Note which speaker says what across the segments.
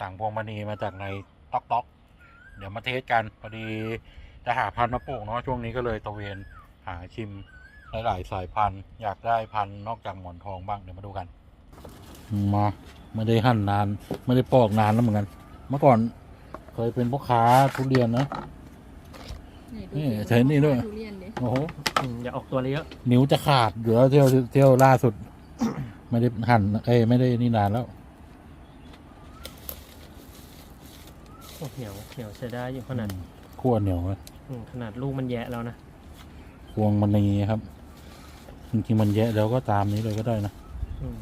Speaker 1: สั่งพวงมณีมาจากในต๊อกต๊อกเดี๋ยวมาเทสกันพอดีจะหาพันธุ์มาปลูกเนาะช่วงนี้ก็เลยตะเวนหาชิมหลายๆสายพันธุ์อยากได้พันธุ์นอกจากหมอนทองบ้างเดี๋ยวมาดูกัน มาไม่ได้หั่นนาน ไม่ได้ปอกนานแล้วเหมือนกัน เมื่อก่อนเคยเป็นพ่อค้าทุเรียนนะนี่ใช้นี่ด้วย
Speaker 2: ทุเรียนดิ
Speaker 1: โอ้โห
Speaker 3: อืมอย่าออกตัวเลยเยอะ
Speaker 1: นิ้วจะขาดเหลือเที่ยวเที่ยวล่าสุด ไม่ได้หั่นเอ้ยไม่ได้นี่นานแล้ว
Speaker 3: โอ้เหนียวเหนียวใช้ได้อยู่ขนาด
Speaker 1: อืมขั้วเหนียวไหม
Speaker 3: อืมขนาดลูกมันแยะแล้วนะ
Speaker 1: พวงมณีครับ จริงๆมันแยะแล้วก็ตามนี้เลยก็ได้นะ
Speaker 3: อืม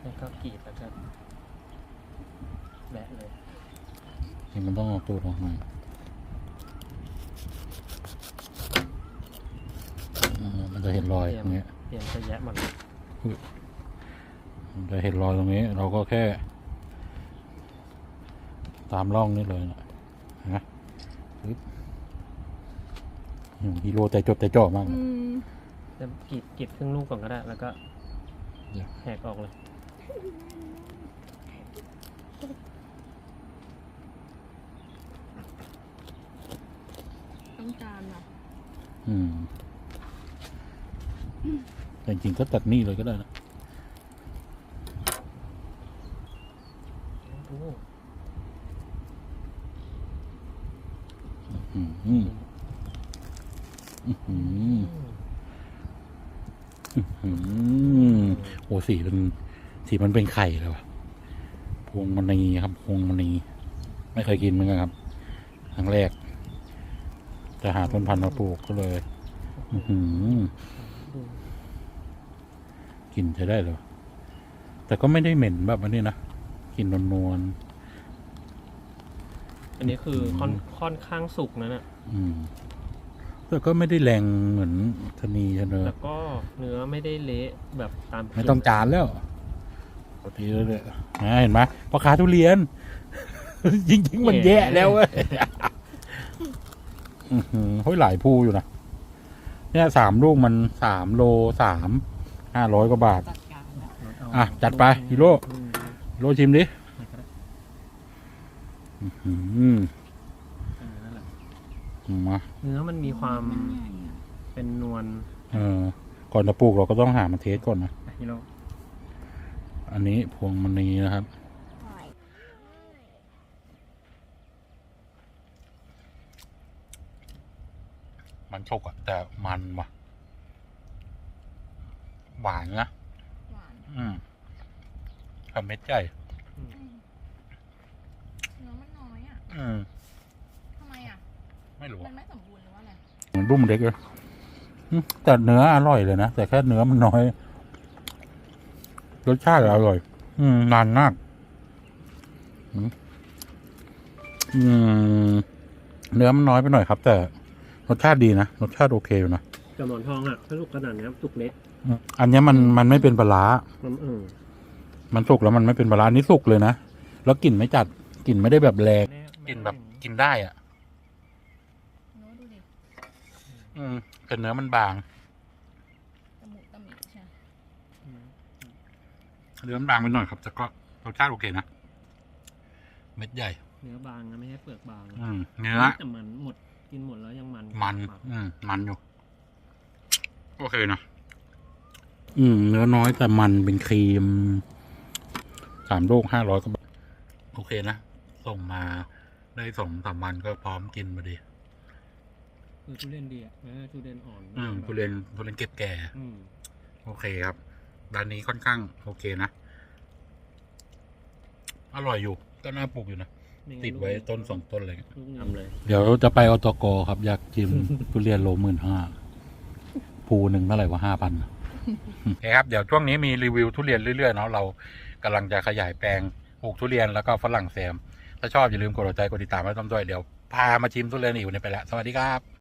Speaker 3: แล้วก็กรีดแล้วก็แบะเลย
Speaker 1: นี่มันต้องเอาตูดออกมาอืมมันจะเห็นรอย
Speaker 3: เตรีย
Speaker 1: ต
Speaker 3: ม
Speaker 1: รงนี้
Speaker 3: เตรียมจะแยะหมดเลย
Speaker 1: มัน จะเห็นรอยตรงนี้ เราก็แค่ ตามร่องนี่เลยนะนะปึ๊บอืมฮีโร่ใจจดใจจ่อมาก
Speaker 2: อื
Speaker 1: นะ
Speaker 2: ม
Speaker 3: จะกรีดกรีดครึ่งลูกก่อนก็ได้ แล้วก็
Speaker 1: เดี๋ยว
Speaker 3: แหกออกเลย
Speaker 2: ต้องการอะ
Speaker 1: อืมแต่จริงๆก็ตัดนี่เลยก็ได้นะ
Speaker 3: โอ้
Speaker 1: อืมอืมอืมอืมอืม โอ้สีมันสีมันเป็นไข่เลยวะพวงมณีครับพวงมณีไม่เคยกินเหมือนกันครับครั้งแรก จะหาต้นพันธุ์มาปลูกก็เลยหือ
Speaker 3: ดู
Speaker 1: กลิ่นใช้ได้เลยแต่ก็ไม่ได้เหม็นแบบนี้นะกลิ่นนวล
Speaker 3: อันนี้คือค่อนค่อนข้างสุกนะเนี่ย
Speaker 1: ๆอืมแต่ก็ไม่ได้แรงเหมือนชะนีชะเนอ
Speaker 3: แล้วก็เนื้อไม่ได้เละแบบตาม
Speaker 1: ไม่ต้องจานแล้วปกติเลยนะเห็นไหมพ่อค้าทุเรียน จริงๆมันแย่แล้วเว้ยอื้อหือเฮ้ยหลายภูอยู่นะเนี่ยสามลูกมันสามโลสามห้าร้อยกว่าบาท
Speaker 2: จัดการอะ
Speaker 1: อะจัดไปฮีโร่
Speaker 3: อืม
Speaker 1: ฮีโร่ชิมดิ
Speaker 3: ไม่ก็ได้
Speaker 1: อื้อหือ
Speaker 3: เออนั่นแหละ
Speaker 1: มา
Speaker 3: เนื้อมันมีความ
Speaker 2: นใหญ่อะ
Speaker 3: เป็นนวล
Speaker 1: เออ ก่อนจะปลูกเราก็ต้องหามาเทสก่อนนะ
Speaker 3: อะฮิโร่
Speaker 1: อันนี้พวงมณีนะครับ มันชกอะแต่มันว่ะ หวานนะ
Speaker 2: หวาน
Speaker 1: อืมกับเม็ดใหญ่
Speaker 3: อืม
Speaker 2: เนื้อมันน้อยอะ
Speaker 1: อืม
Speaker 2: ทำไมอะ
Speaker 1: ไม่รู้
Speaker 2: มั
Speaker 1: อะ
Speaker 2: นไม่สมบูรณ์หรือว่าอะไร
Speaker 1: มันรุ่มเล็กเลยอืมแต่เนื้ออร่อยเลยนะ แต่แค่เนื้อมันน้อย รสชาติอร่อย อืมนานมากอืมอืมเนื้อมันน้อยไปหน่อยครับ แต่รสชาติดีนะรสชาติโอเคอยู่นะ
Speaker 3: กับหมอนทองอะถ้าสุกขนาดเนี้ยสุกเละ
Speaker 1: อืมอันเนี้ยมันมันไม่เป็นปลาร้า
Speaker 3: มันเออ
Speaker 1: มันสุกแล้วมันไม่เป็นปลาร้าอันนี้สุกเลยนะแล้วกลิ่นไม่จัดกลิ่นไม่ได้แบบแรงกลิ่นแบบกินได้อะ
Speaker 2: เนื้ อดูดิ
Speaker 1: อืมแต่เนื้อมันบาง
Speaker 2: ตะหมุตะหมิใช่
Speaker 3: อืม
Speaker 1: เนื้อมันบางไปหน่อยครับ แต่ก็รสชาติโอเคนะ เม็ดใหญ่
Speaker 3: เนื้อบางนะไม่ใช่เปลือกบางนะ
Speaker 1: อืมเนื้อ
Speaker 3: แต่มันหมดกินหมดแล้วยังมัน
Speaker 1: มัน
Speaker 3: ปาก
Speaker 1: อืมมันอยู่ โอเคนะ อืม เนื้อน้อยแต่มันเป็นครีม สามลูกห้าร้อยก็บาทโอเคนะ ส่งมาได้สองสามวันก็พร้อมกินมาดี
Speaker 3: คือทุเรียนดีอะเออทุเรียนอ่อน
Speaker 1: อืมทุเรียนทุเรียนเก็บแก่
Speaker 3: อืม
Speaker 1: โอเคครับร้านนี้ค่อนข้างโอเคนะ อร่อยอยู่ ก็น่าปลูกอยู่นะ
Speaker 3: ม่งั้
Speaker 1: ติดไว้ต้นสองต้นอะไรเงี้ย
Speaker 3: ลูกงำเลย
Speaker 1: เดี๋ยวจะไปอตกครับ อยากกิน ทุเรียนโลหมื่นห้าภูหนึ่งเท่าไหร่ว่าห้าพันโอเคครับ เดี๋ยวช่วงนี้มีรีวิวทุเรียนเรื่อยๆเนาะเรากำลังจะขยายแปลงปลูกทุเรียนแล้วก็ฝรั่งแซม ถ้าชอบอย่าลืมกดหัวใจกดติดตามไว้ต้อมด้วยเดี๋ยวพามาชิมทุเรียนอีกวันนี้ไปแล้วสวัสดีครับ